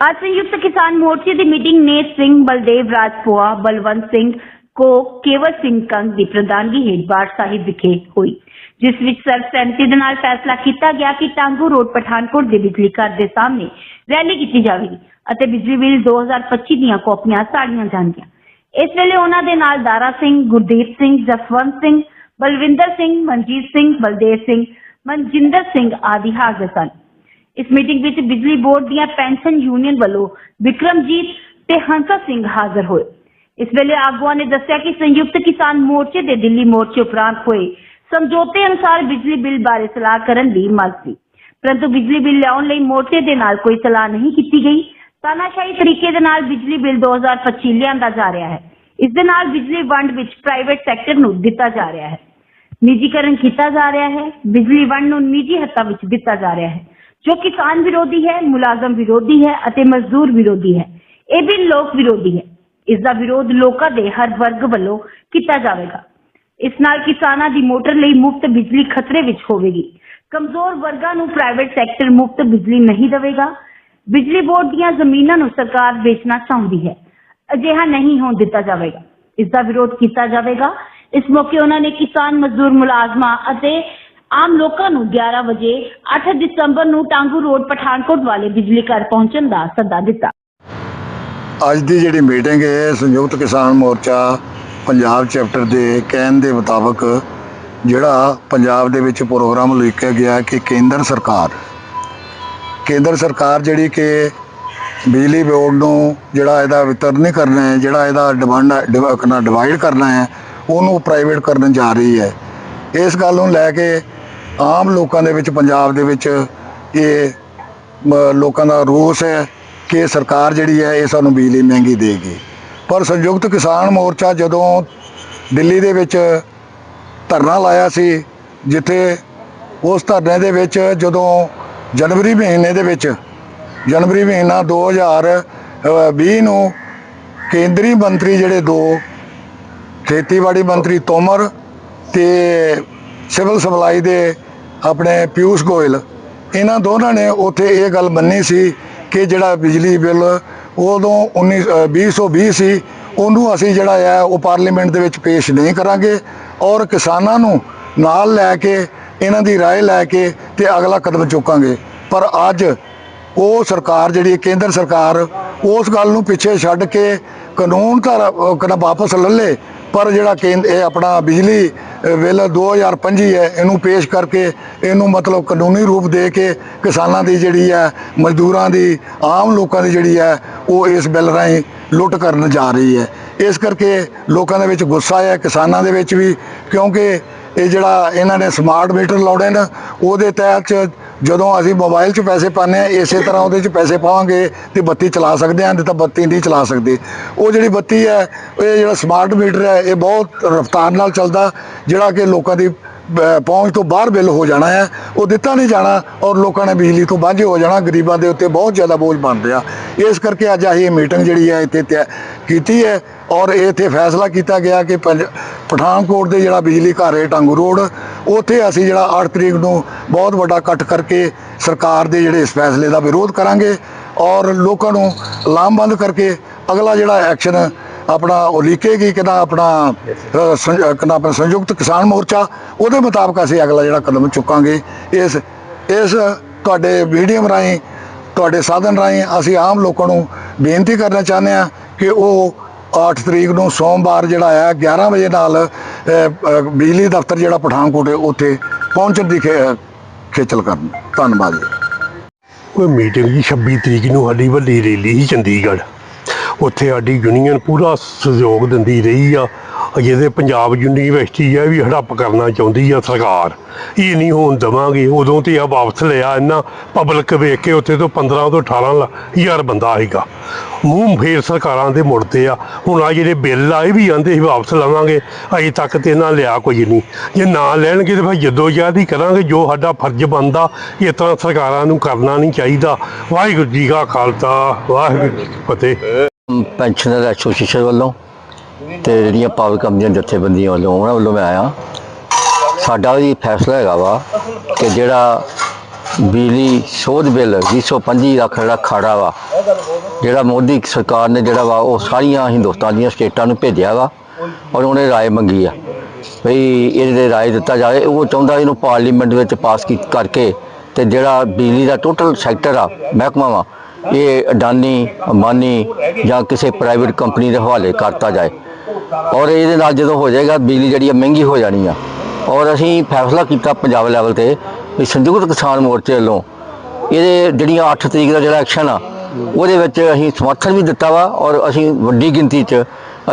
ਅੱਜ ਸੰਯੁਕਤ ਕਿਸਾਨ ਮੋਰਚੇ ਦੀ ਮੀਟਿੰਗ ਨੇ ਸਿੰਘ ਬਲਦੇਵ ਰਾਜਪੂਆ ਬਲਵੰਤ ਸਿੰਘ ਕੋ ਕੇਵਲ ਸਿੰਘ ਕੰਗ ਦੀ ਪ੍ਰਧਾਨਗੀ ਹੇਠ ਬਾੜ ਸਾਹਿਬ ਵਿਖੇ ਹੋਈ ਜਿਸ ਵਿੱਚ ਸਰਬਸੰਮਤੀ ਦੇ ਨਾਲ ਫੈਸਲਾ ਕੀਤਾ ਗਿਆ ਕਿ ਟਾਂਗੂ ਰੋਡ ਪਠਾਨਕੋਟ ਦੇ ਬਿਜਲੀ ਘਰ ਦੇ ਸਾਹਮਣੇ ਰੈਲੀ ਕੀਤੀ ਜਾਵੇਗੀ ਅਤੇ ਬਿਜਲੀ ਬਿੱਲ 2025 ਦੀਆਂ ਕਾਪੀਆਂ ਸਾੜੀਆਂ ਜਾਣਗੀਆਂ ਇਸ ਵੇਲੇ ਉਹਨਾਂ ਦੇ ਨਾਲ ਦਾਰਾ ਸਿੰਘ ਗੁਰਦੀਪ ਸਿੰਘ ਜਸਵੰਤ ਸਿੰਘ ਬਲਵਿੰਦਰ ਸਿੰਘ ਮਨਜੀਤ ਸਿੰਘ ਬਲਦੇਵ ਸਿੰਘ ਮਨਜਿੰਦਰ ਸਿੰਘ ਆਦਿ ਹਾਜ਼ਰ ਸਨ ਇਸ ਮੀਟਿੰਗ ਵਿੱਚ ਬਿਜਲੀ ਬੋਰਡ ਦੀਆਂ ਪੈਨਸ਼ਨ ਯੂਨੀਅਨ ਵੱਲੋਂ ਵਿਕਰਮਜੀਤ ਤੇ ਹੰਸਾ ਸਿੰਘ ਹਾਜ਼ਰ ਹੋਏ। ਇਸ ਵੇਲੇ ਆਗੂਆਂ ਨੇ ਦੱਸਿਆ ਕਿ ਸੰਯੁਕਤ ਕਿਸਾਨ ਮੋਰਚੇ ਦੇ ਦਿੱਲੀ ਮੋਰਚੇ ਉਪਰੰਤ ਹੋਏ ਸਮਝੌਤੇ ਅਨੁਸਾਰ ਬਿਜਲੀ ਬਿੱਲ ਬਾਰੇ ਸਲਾਹ ਕਰਨ ਦੀ ਮੰਗ ਸੀ। ਪਰੰਤੂ ਬਿਜਲੀ ਬਿੱਲ ਲਿਆਉਣ ਲਈ ਮੋਰਚੇ ਦੇ ਨਾਲ ਕੋਈ ਸਲਾਹ ਨਹੀਂ ਕੀਤੀ ਗਈ। ਤਾਨਾਸ਼ਾਹੀ ਤਰੀਕੇ ਦੇ ਨਾਲ ਬਿਜਲੀ ਬਿੱਲ 2025 ਲਿਆਂਦਾ ਜਾ ਰਿਹਾ ਹੈ। ਇਸ ਦੇ ਨਾਲ ਬਿਜਲੀ ਵੰਡ ਵਿੱਚ ਪ੍ਰਾਈਵੇਟ ਸੈਕਟਰ ਨੂੰ ਦਿੱਤਾ ਜਾ ਰਿਹਾ ਹੈ। ਨਿੱਜੀਕਰਨ ਕੀਤਾ ਜਾ ਰਿਹਾ ਹੈ। ਬਿਜਲੀ ਵੰਡ ਨੂੰ ਨਿੱਜੀ ਹੱਥਾਂ ਵਿੱਚ ਦਿੱਤਾ ਜਾ ਰਿਹਾ ਹੈ। ਜੋ ਕਿਸਾਨ ਵਿਰੋਧੀ ਹੈ, ਮੁਲਾਜ਼ਮ ਵਿਰੋਧੀ ਹੈ ਅਤੇ ਮਜ਼ਦੂਰ ਵਿਰੋਧੀ ਹੈ। ਇਹ ਬਿੱਲ ਲੋਕ ਵਿਰੋਧੀ ਹੈ। ਇਸ ਦਾ ਵਿਰੋਧ ਲੋਕਾਂ ਦੇ, ਹਰ ਵਰਗ ਵੱਲੋਂ ਕੀਤਾ ਜਾਵੇਗਾ। ਇਸ ਨਾਲ ਕਿਸਾਨਾਂ ਦੀ ਮੋਟਰ ਲਈ ਮੁਫਤ ਬਿਜਲੀ ਖਤਰੇ ਵਿੱਚ ਹੋਵੇਗੀ। ਕਮਜ਼ੋਰ ਵਰਗਾਂ ਨੂੰ ਪ੍ਰਾਈਵੇਟ ਸੈਕਟਰ ਮੁਫਤ ਬਿਜਲੀ ਨਹੀਂ ਦੇਵੇਗਾ। ਬਿਜਲੀ ਬੋਰਡ ਦੀਆਂ ਜ਼ਮੀਨਾਂ ਨੂੰ ਸਰਕਾਰ ਵੇਚਣਾ ਚਾਹੁੰਦੀ ਹੈ। ਅਜਿਹਾ ਨਹੀਂ ਹੋਣ ਦਿੱਤਾ ਜਾਵੇਗਾ। ਇਸ ਦਾ ਵਿਰੋਧ ਕੀਤਾ ਜਾਵੇਗਾ। ਇਸ ਮੌਕੇ ਉਹਨਾਂ ਨੇ ਕਿਸਾਨ ਮਜ਼ਦੂਰ ਮੁਲਾਜ਼ਮਾਂ ਅਤੇ ਆਮ ਲੋਕਾਂ ਨੂੰ 11 ਵਜੇ 8 ਦਸੰਬਰ ਨੂੰ ਟਾਂਗੂ ਰੋਡ, ਪਠਾਨਕੋਟ ਵਾਲੇ ਬਿਜਲੀ ਘਰ ਪਹੁੰਚਣ ਦਾ ਸੱਦਾ ਦਿੱਤਾ। ਅੱਜ ਦੀ ਜਿਹੜੀ ਮੀਟਿੰਗ ਹੈ, ਸੰਯੁਕਤ ਕਿਸਾਨ ਮੋਰਚਾ ਪੰਜਾਬ ਚੈਪਟਰ ਦੇ ਕਹਿਣ ਦੇ ਮੁਤਾਬਕ ਜਿਹੜਾ ਪੰਜਾਬ ਦੇ ਵਿੱਚ ਪ੍ਰੋਗਰਾਮ ਲਿਖਿਆ ਗਿਆ ਕਿ ਕੇਂਦਰ ਸਰਕਾਰ ਕੇਂਦਰ ਸਰਕਾਰ ਜਿਹੜੀ ਕਿ ਬਿਜਲੀ ਬੋਰਡ ਨੂੰ ਜਿਹੜਾ ਇਹਦਾ ਵਿਤਰਨ ਕਰਨਾ ਹੈ, ਜਿਹੜਾ ਇਹਦਾ ਡਿਮਾਂਡ ਕਰਨਾ ਡਿਵਾਈਡ ਕਰਨਾ ਹੈ, ਉਹਨੂੰ ਪ੍ਰਾਈਵੇਟ ਕਰਨ ਜਾ ਰਹੀ ਹੈ। ਇਸ ਗੱਲ ਨੂੰ ਲੈ ਕੇ ਆਮ ਲੋਕਾਂ ਦੇ ਵਿੱਚ, ਪੰਜਾਬ ਦੇ ਵਿੱਚ ਇਹ ਲੋਕਾਂ ਦਾ ਰੋਸ ਹੈ ਕਿ ਸਰਕਾਰ ਜਿਹੜੀ ਹੈ ਇਹ ਸਾਨੂੰ ਬਿਜਲੀ ਮਹਿੰਗੀ ਦੇਗੀ। ਪਰ ਸੰਯੁਕਤ ਕਿਸਾਨ ਮੋਰਚਾ ਜਦੋਂ ਦਿੱਲੀ ਦੇ ਵਿੱਚ ਧਰਨਾ ਲਾਇਆ ਸੀ, ਜਿੱਥੇ ਉਸ ਧਰਨੇ ਦੇ ਵਿੱਚ ਜਦੋਂ ਜਨਵਰੀ ਮਹੀਨੇ ਦੇ ਵਿੱਚ, ਜਨਵਰੀ ਮਹੀਨਾ 2020 ਨੂੰ ਕੇਂਦਰੀ ਮੰਤਰੀ ਜਿਹੜੇ ਦੋ, ਖੇਤੀਬਾੜੀ ਮੰਤਰੀ ਤੋਮਰ ਤੇ ਸਿਵਲ ਸਪਲਾਈ ਦੇ ਆਪਣੇ ਪਿਊਸ਼ ਗੋਇਲ ਇਹਨਾਂ ਦੋਨਾਂ ਨੇ ਉੱਥੇ ਇਹ ਗੱਲ ਮੰਨੀ ਸੀ ਕਿ ਜਿਹੜਾ ਬਿਜਲੀ ਬਿੱਲ ਉਦੋਂ 19 ਅ, 2020 ਸੀ ਉਹਨੂੰ ਅਸੀਂ ਜਿਹੜਾ ਹੈ ਉਹ ਪਾਰਲੀਮੈਂਟ ਦੇ ਵਿੱਚ ਪੇਸ਼ ਨਹੀਂ ਕਰਾਂਗੇ ਔਰ ਕਿਸਾਨਾਂ ਨੂੰ ਨਾਲ ਲੈ ਕੇ ਇਹਨਾਂ ਦੀ رائے ਲੈ ਕੇ ਤੇ ਅਗਲਾ ਕਦਮ ਚੁੱਕਾਂਗੇ ਪਰ ਅੱਜ ਉਹ ਸਰਕਾਰ ਜਿਹੜੀ ਹੈ, ਕੇਂਦਰ ਸਰਕਾਰ ਉਸ ਗੱਲ ਨੂੰ ਪਿੱਛੇ ਛੱਡ ਕੇ ਕਾਨੂੰਨ ਤਾਂ ਕਨਾ ਵਾਪਸ ਲੱਲੇ ਪਰ ਜਿਹੜਾ ਕੇਂਦ ਇਹ ਆਪਣਾ ਬਿਜਲੀ ਅ, ਬਿੱਲ 2025 ਹੈ, ਇਹਨੂੰ ਪੇਸ਼ ਕਰਕੇ ਇਹਨੂੰ ਮਤਲਬ ਕਾਨੂੰਨੀ ਰੂਪ ਦੇ ਕੇ ਕਿਸਾਨਾਂ ਦੀ ਜਿਹੜੀ ਹੈ, ਮਜ਼ਦੂਰਾਂ ਦੀ, ਆਮ ਲੋਕਾਂ ਦੀ ਜਿਹੜੀ ਹੈ, ਉਹ ਇਸ ਬਿੱਲ ਰਾਹੀਂ ਲੁੱਟ ਕਰਨ ਜਾ ਰਹੀ ਹੈ। ਇਸ ਕਰਕੇ ਲੋਕਾਂ ਦੇ ਵਿੱਚ ਗੁੱਸਾ ਹੈ, ਕਿਸਾਨਾਂ ਦੇ ਵਿੱਚ ਵੀ, ਕਿਉਂਕਿ ਇਹ ਜਿਹੜਾ ਇਹਨਾਂ ਨੇ ਸਮਾਰਟ ਮੀਟਰ ਲਾਉਣੇ ਨੇ, ਉਹਦੇ ਤਹਿਤ ਜਦੋਂ ਅਸੀਂ ਮੋਬਾਈਲ 'ਚ ਪੈਸੇ ਪਾਉਂਦੇ ਆ ਇਸੇ ਤਰ੍ਹਾਂ ਉਹਦੇ 'ਚ ਪੈਸੇ ਪਾਵਾਂਗੇ ਤੇ ਬੱਤੀ ਚਲਾ ਸਕਦੇ ਹਾਂ, ਨਹੀਂ ਤਾਂ ਬੱਤੀ ਨਹੀਂ ਚਲਾ ਸਕਦੇ। ਉਹ ਜਿਹੜੀ ਬੱਤੀ ਹੈ, ਇਹ ਜਿਹੜਾ ਸਮਾਰਟ ਮੀਟਰ ਹੈ, ਇਹ ਬਹੁਤ ਰਫ਼ਤਾਰ ਨਾਲ ਚੱਲਦਾ, ਜਿਹੜਾ ਕਿ ਲੋਕਾਂ ਦੀ ਪਹੁੰਚ ਤੋਂ ਬਾਹਰ ਬਿੱਲ ਹੋ ਜਾਣਾ ਹੈ, ਉਹ ਦਿੱਤਾ ਨਹੀਂ ਜਾਣਾ ਔਰ ਲੋਕਾਂ ਨੇ ਬਿਜਲੀ ਤੋਂ ਵਾਂਝੇ ਹੋ ਜਾਣਾ, ਗਰੀਬਾਂ ਦੇ ਉੱਤੇ ਬਹੁਤ ਜ਼ਿਆਦਾ ਬੋਝ ਬਣ ਰਿਹਾ। ਇਸ ਕਰਕੇ ਅੱਜ ਅਸੀਂ ਇਹ ਮੀਟਿੰਗ ਜਿਹੜੀ ਹੈ, ਇੱਥੇ ਤੈਅ ਕੀਤੀ ਹੈ। ਔਰ ਇਹ ਇੱਥੇ ਫੈਸਲਾ ਕੀਤਾ ਗਿਆ ਕਿ ਪਠਾਨਕੋਟ ਦੇ ਜਿਹੜਾ ਬਿਜਲੀ ਘਰ ਹੈ ਟਾਂਗੂ ਰੋਡ ਉੱਥੇ ਅਸੀਂ ਜਿਹੜਾ 8 ਤਰੀਕ ਨੂੰ ਬਹੁਤ ਵੱਡਾ ਇਕੱਠ ਕਰਕੇ ਸਰਕਾਰ ਦੇ ਜਿਹੜੇ ਇਸ ਫੈਸਲੇ ਦਾ ਵਿਰੋਧ ਕਰਾਂਗੇ ਔਰ ਲੋਕਾਂ ਨੂੰ ਲਾਮਬੰਦ ਕਰਕੇ ਅਗਲਾ ਜਿਹੜਾ ਐਕਸ਼ਨ ਆਪਣਾ ਉਹ ਲਿਖੇਗੀ ਕਿਦਾ ਆਪਣਾ ਅ, ਆਪਣਾ ਸੰਯੁਕਤ ਕਿਸਾਨ ਮੋਰਚਾ ਉਹਦੇ ਮੁਤਾਬਕ ਅਸੀਂ ਅਗਲਾ ਜਿਹੜਾ ਕਦਮ ਚੁੱਕਾਂਗੇ। ਇਸ ਇਸ ਤੁਹਾਡੇ ਮੀਡੀਅਮ ਰਾਹੀਂ ਤੁਹਾਡੇ ਸਾਧਨ ਰਾਹੀਂ ਅਸੀਂ ਆਮ ਲੋਕਾਂ ਨੂੰ ਬੇਨਤੀ ਕਰਨਾ ਚਾਹੁੰਦੇ ਹਾਂ ਕਿ ਉਹ 8 ਤਰੀਕ ਨੂੰ ਸੋਮਵਾਰ ਜਿਹੜਾ ਆ 11 ਵਜੇ ਨਾਲ ਬਿਜਲੀ ਦਫ਼ਤਰ ਜਿਹੜਾ ਪਠਾਨਕੋਟ ਉੱਥੇ ਪਹੁੰਚਣ ਦੀ ਖੇ- ਖੇਚਲ ਕਰਨ। ਧੰਨਵਾਦ ਜੀ। ਕੋਈ ਮੀਟਿੰਗ ਜੀ 26 ਤਰੀਕ ਨੂੰ ਸਾਡੀ ਵੱਡੀ ਰੈਲੀ ਸੀ ਚੰਡੀਗੜ੍ਹ। ਉੱਥੇ ਸਾਡੀ ਯੂਨੀਅਨ ਪੂਰਾ ਸਹਿਯੋਗ ਦਿੰਦੀ ਰਹੀ ਆ। ਜਿਹਦੇ ਪੰਜਾਬ ਯੂਨੀਵਰਸਿਟੀ ਆ ਵੀ ਹੜੱਪ ਕਰਨਾ ਚਾਹੁੰਦੀ ਆ ਸਰਕਾਰ। ਇਹ ਨਹੀਂ ਹੋਣ ਦਵਾਂਗੇ। ਉਦੋਂ ਤੇ ਆ ਵਾਪਸ ਲਿਆ ਇਹਨਾਂ ਪਬਲਿਕ ਵੇਖ ਕੇ, ਉੱਥੇ ਤੋਂ 15 ਤੋਂ 18 ਲ- ਹਜ਼ਾਰ ਬੰਦਾ ਸੀਗਾ। ਮੂੰਹ ਫੇਰ ਸਰਕਾਰਾਂ ਦੇ ਮੁੜਦੇ ਆ। ਹੁਣ ਆ ਜਿਹੜੇ ਬਿੱਲ ਆਏ ਵੀ ਆਂਦੇ ਸੀ ਵਾਪਸ ਲਵਾਂਗੇ। ਅਜੇ ਤੱਕ ਤੇ ਇਹਨਾਂ ਲਿਆ ਕੋਈ ਨਹੀਂ। ਜੇ ਨਾ ਲੈਣਗੇ ਤੇ ਫਿਰ ਜਦੋਂ ਹੀ ਕਰਾਂਗੇ, ਜੋ ਸਾਡਾ ਫਰਜ਼ ਬਣਦਾ, ਇਸ ਤਰ੍ਹਾਂ ਸਰਕਾਰਾਂ ਨੂੰ ਕਰਨਾ ਨਹੀਂ ਚਾਹੀਦਾ। ਵਾਹਿਗੁਰੂ ਜੀ ਕਾ ਖਾਲਸਾ, ਵਾਹਿਗੁਰੂ ਜੀ ਕੀ ਫਤਿਹ। ਪੈਨਸ਼ਨਰ ਐਸੋਸੀਏਸ਼ਨ ਵੱਲੋਂ ਤੇ ਜਿਹੜੀਆਂ ਪਾਵਰ ਕੰਪਨੀਆਂ ਜਥੇਬੰਦੀਆਂ ਵੱਲੋਂ, ਉਹਨਾਂ ਵੱਲੋਂ ਮੈਂ ਆਇਆ। ਸਾਡਾ ਵੀ ਫੈਸਲਾ ਹੈਗਾ ਵਾ ਕਿ ਜਿਹੜਾ ਬਿਜਲੀ ਸੋਧ ਬਿੱਲ 225 ਲੱਖ ਜਿਹੜਾ ਖਾੜਾ ਵਾ, ਜਿਹੜਾ ਮੋਦੀ ਸਰਕਾਰ ਨੇ ਜਿਹੜਾ ਵਾ, ਉਹ ਸਾਰੀਆਂ ਹਿੰਦੁਸਤਾਨ ਦੀਆਂ ਸਟੇਟਾਂ ਨੂੰ ਭੇਜਿਆ ਵਾ ਔਰ ਉਹਨੇ ਰਾਏ ਮੰਗੀ ਆ। ਵੀ ਇਹਦੇ ਰਾਏ ਦਿੱਤਾ ਜਾਵੇ, ਉਹ ਚਾਹੁੰਦਾ ਇਹਨੂੰ ਪਾਰਲੀਮੈਂਟ ਵਿੱਚ ਪਾਸ ਕੀ ਕਰਕੇ ਤੇ ਜਿਹੜਾ ਬਿਜਲੀ ਦਾ ਟੋਟਲ ਸੈਕਟਰ ਆ, ਮਹਿਕਮਾ ਵਾ, ਇਹ ਅਡਾਨੀ, ਅੰਬਾਨੀ ਜਾਂ ਕਿਸੇ ਪ੍ਰਾਈਵੇਟ ਕੰਪਨੀ ਦੇ ਹਵਾਲੇ ਕਰਤਾ ਜਾਏ। ਔਰ ਇਹਦੇ ਨਾਲ ਜਦੋਂ ਹੋ ਜਾਏਗਾ, ਬਿਜਲੀ ਜਿਹੜੀ ਆ ਮਹਿੰਗੀ ਹੋ ਜਾਣੀ ਆ। ਔਰ ਅਸੀਂ ਫੈਸਲਾ ਕੀਤਾ ਪੰਜਾਬ ਲੈਵਲ ਤੇ ਵੀ ਸੰਯੁਕਤ ਕਿਸਾਨ ਮੋਰਚੇ ਵੱਲੋਂ। ਇਹਦੇ ਜਿਹੜੀਆਂ 8 ਤਰੀਕ ਦਾ ਜਿਹੜਾ ਐਕਸ਼ਨ ਆ, ਉਹਦੇ ਵਿੱਚ ਅਸੀਂ ਸਮਰਥਨ ਵੀ ਦਿੱਤਾ ਵਾ ਔਰ ਅਸੀਂ ਵੱਡੀ ਗਿਣਤੀ 'ਚ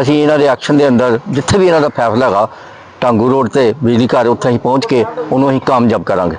ਅਸੀਂ ਇਹਨਾਂ ਦੇ ਐਕਸ਼ਨ ਦੇ ਅੰਦਰ ਜਿੱਥੇ ਵੀ ਇਹਨਾਂ ਦਾ ਫੈਸਲਾ ਹੈਗਾ, ਟਾਂਗੂ ਰੋਡ ਤੇ ਬਿਜਲੀ ਘਰ ਉੱਥੇ ਅਸੀਂ ਪਹੁੰਚ ਕੇ ਉਹਨੂੰ ਅਸੀਂ ਕਾਮਯਾਬ ਕਰਾਂਗੇ।